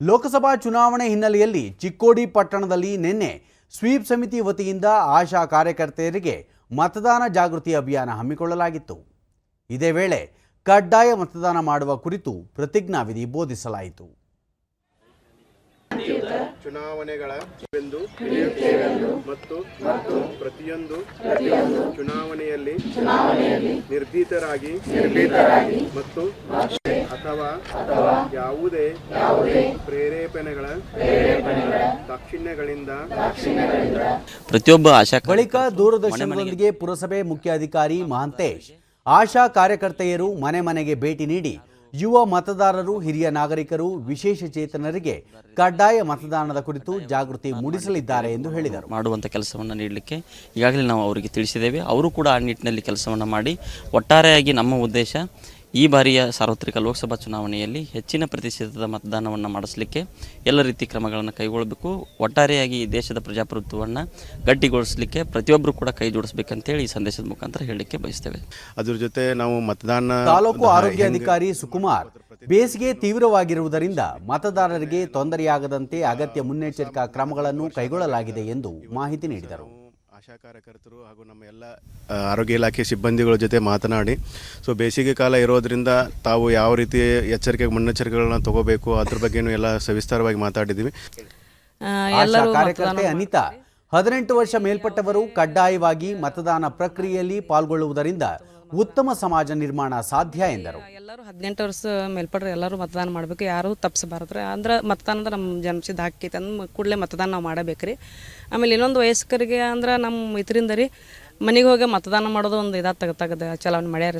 ಲೋಕಸಭಾ ಚುನಾವಣೆ ಹಿನ್ನೆಲೆಯಲ್ಲಿ ಚಿಕ್ಕೋಡಿ ಪಟ್ಟಣದಲ್ಲಿ ನಿನ್ನೆ ಸ್ವೀಪ್ ಸಮಿತಿ ವತಿಯಿಂದ ಆಶಾ ಕಾರ್ಯಕರ್ತೆಯರಿಗೆ ಮತದಾನ ಜಾಗೃತಿ ಅಭಿಯಾನ ಹಮ್ಮಿಕೊಳ್ಳಲಾಗಿತ್ತು. ಇದೇ ವೇಳೆ ಕಡ್ಡಾಯ ಮತದಾನ ಮಾಡುವ ಕುರಿತು ಪ್ರತಿಜ್ಞಾವಿಧಿ ಬೋಧಿಸಲಾಯಿತು. ಚುನಾವಣೆಗಳ ಮತ್ತು ಪ್ರತಿಯೊಂದು ಚುನಾವಣೆಯಲ್ಲಿ ನಿರ್ಭೀತರಾಗಿ ಮತ್ತು ಅಥವಾ ಯಾವುದೇ ಪ್ರೇರೇಪಣೆಗಳ ದಾಕ್ಷಿಣ್ಯಗಳಿಂದ ಪ್ರತಿಯೊಬ್ಬ ಆಶಾ ಬಳಿಕ ದೂರದರ್ಶನದೊಂದಿಗೆ ಪುರಸಭೆ ಮುಖ್ಯಾಧಿಕಾರಿ ಮಹಾಂತೇಶ್ ಆಶಾ ಕಾರ್ಯಕರ್ತೆಯರು ಮನೆ ಮನೆಗೆ ಭೇಟಿ ನೀಡಿ ಯುವ ಮತದಾರರು, ಹಿರಿಯ ನಾಗರಿಕರು, ವಿಶೇಷ ಚೇತನರಿಗೆ ಕಡ್ಡಾಯ ಮತದಾನದ ಕುರಿತು ಜಾಗೃತಿ ಮೂಡಿಸಲಿದ್ದಾರೆ ಎಂದು ಹೇಳಿದರು. ಮಾಡುವಂಥ ಕೆಲಸವನ್ನು ನೀಡಲಿಕ್ಕೆ ಈಗಾಗಲೇ ನಾವು ಅವರಿಗೆ ತಿಳಿಸಿದ್ದೇವೆ. ಅವರು ಕೂಡ ಆ ನಿಟ್ಟಿನಲ್ಲಿ ಕೆಲಸವನ್ನು ಮಾಡಿ ಒಟ್ಟಾರೆಯಾಗಿ ನಮ್ಮ ಉದ್ದೇಶ ಈ ಬಾರಿಯ ಸಾರ್ವತ್ರಿಕ ಲೋಕಸಭಾ ಚುನಾವಣೆಯಲ್ಲಿ ಹೆಚ್ಚಿನ ಪ್ರತಿಶತದ ಮತದಾನವನ್ನು ಮಾಡಿಸಲಿಕ್ಕೆ ಎಲ್ಲ ರೀತಿ ಕ್ರಮಗಳನ್ನು ಕೈಗೊಳ್ಳಬೇಕು. ಒಟ್ಟಾರೆಯಾಗಿ ಈ ದೇಶದ ಪ್ರಜಾಪ್ರಭುತ್ವವನ್ನು ಗಟ್ಟಿಗೊಳಿಸಲಿಕ್ಕೆ ಪ್ರತಿಯೊಬ್ಬರು ಕೂಡ ಕೈ ಜೋಡಿಸಬೇಕಂತೇಳಿ ಈ ಸಂದೇಶದ ಮುಖಾಂತರ ಹೇಳಲಿಕ್ಕೆ ಬಯಸ್ತೇವೆ. ಅದರ ಜೊತೆ ನಾವು ಮತದಾನ ತಾಲೂಕು ಆರೋಗ್ಯ ಅಧಿಕಾರಿ ಸುಕುಮಾರ್ ಬೇಸಿಗೆ ತೀವ್ರವಾಗಿರುವುದರಿಂದ ಮತದಾರರಿಗೆ ತೊಂದರೆಯಾಗದಂತೆ ಅಗತ್ಯ ಮುನ್ನೆಚ್ಚರಿಕಾ ಕ್ರಮಗಳನ್ನು ಕೈಗೊಳ್ಳಲಾಗಿದೆ ಎಂದು ಮಾಹಿತಿ ನೀಡಿದರು. ಆಶಾ ಕಾರ್ಯಕರ್ತರು ಹಾಗೂ ನಮ್ಮ ಎಲ್ಲ ಆರೋಗ್ಯ ಇಲಾಖೆ ಸಿಬ್ಬಂದಿಗಳ ಜೊತೆ ಮಾತನಾಡಿ ಸೊ ಬೇಸಿಗೆ ಕಾಲ ಇರೋದ್ರಿಂದ ತಾವು ಯಾವ ರೀತಿ ಎಚ್ಚರಿಕೆ ಮುನ್ನೆಚ್ಚರಿಕೆಗಳನ್ನ ತಗೋಬೇಕು ಅದ್ರ ಬಗ್ಗೆನೂ ಎಲ್ಲ ಸವಿಸ್ತಾರವಾಗಿ ಮಾತಾಡಿದ್ದೀವಿ. ಆಶಾ ಕಾರ್ಯಕರ್ತೆ ಅನಿತಾ ಹದಿನೆಂಟು ವರ್ಷ ಮೇಲ್ಪಟ್ಟವರು ಕಡ್ಡಾಯವಾಗಿ ಮತದಾನ ಪ್ರಕ್ರಿಯೆಯಲ್ಲಿ ಪಾಲ್ಗೊಳ್ಳುವುದರಿಂದ ಉತ್ತಮ ಸಮಾಜ ನಿರ್ಮಾಣ ಸಾಧ್ಯ ಎಂದರು. ಎಲ್ಲರೂ ಹದಿನೆಂಟು ವರ್ಷ ಮೇಲ್ಪಡ್ರೆ ಎಲ್ಲರೂ ಮತದಾನ ಮಾಡಬೇಕು ಯಾರು ತಪ್ಪಿಸಬಾರ್ದು ಅಂದ್ರೆ ಮತದಾನ ಅಂದ್ರೆ ನಮ್ಮ ಜನ್ಮಸಿದ್ಧ ಹಾಕೈತೆ ಅಂದ್ ಕೂಡಲೇ ಮತದಾನ ನಾವು ಮಾಡಬೇಕ್ರಿ. ಆಮೇಲೆ ಇನ್ನೊಂದು ವಯಸ್ಕರಿಗೆ ಅಂದ್ರೆ ನಮ್ಮ ಇದರಿಂದ ರೀ ಮನೆಗೆ ಹೋಗಿ ಮತದಾನ ಮಾಡೋದು ಒಂದು ಇದಾಗ ತಗತಾಗದ ಚಲಾವಣೆ ಮಾಡ್ಯಾರ